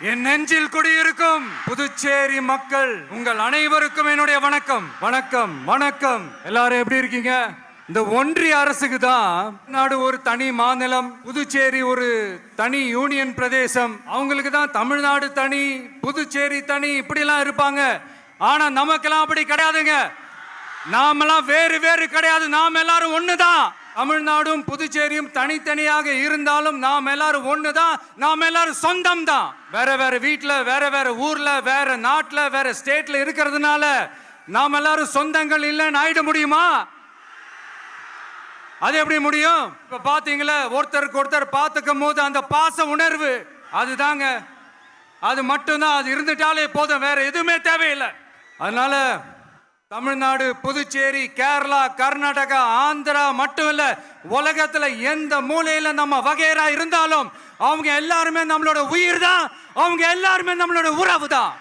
என் நெஞ்சில் குடியிருக்கும் புதுச்சேரி மக்கள் உங்கள் அனைவருக்கும் என்னுடைய வணக்கம். வணக்கம் வணக்கம். எல்லாரும் எப்படி இருக்கீங்க? இந்த ஒன்றிய அரசுக்கு தான் நாடு ஒரு தனி மாநிலம் புதுச்சேரி ஒரு தனி யூனியன் பிரதேசம். அவங்களுக்கு தான் தமிழ்நாடு தனி புதுச்சேரி தனி இப்படிலாம் இருப்பாங்க. ஆனா நமக்கெல்லாம் அப்படி கிடையாதுங்க. நாமெல்லாம் வேறு வேறு கிடையாது. நாம் எல்லாரும் ஒண்ணுதான். தமிழ்நாடும் புதுச்சேரியும் தனித்தனியாக இருந்தாலும் நாம் எல்லாரும் ஒண்ணுதான். நாம் எல்லாரும் சொந்தம் தான் வேற வேற வீட்டில் வேற வேற ஊர்ல வேற நாட்டில் வேற ஸ்டேட்ல இருக்கிறதுனால நாம் எல்லாரும் சொந்தங்கள் இல்லைன்னு ஆயிட முடியுமா? அது எப்படி முடியும்? இப்ப பாத்தீங்களா ஒருத்தருக்கு ஒருத்தர் பார்த்துக்கும் போது அந்த பாச உணர்வு அதுதாங்க. அது மட்டும்தான் அது இருந்துட்டாலே போதும் வேற எதுவுமே தேவையில்லை. அதனால தமிழ்நாடு புதுச்சேரி கேரளா கர்நாடகா ஆந்திரா மட்டும் இல்ல உலகத்துல எந்த மூலையில நம்ம வகையரா இருந்தாலும் அவங்க எல்லாருமே நம்மளோட உயிர் தான் அவங்க எல்லாருமே நம்மளோட உறவு தான்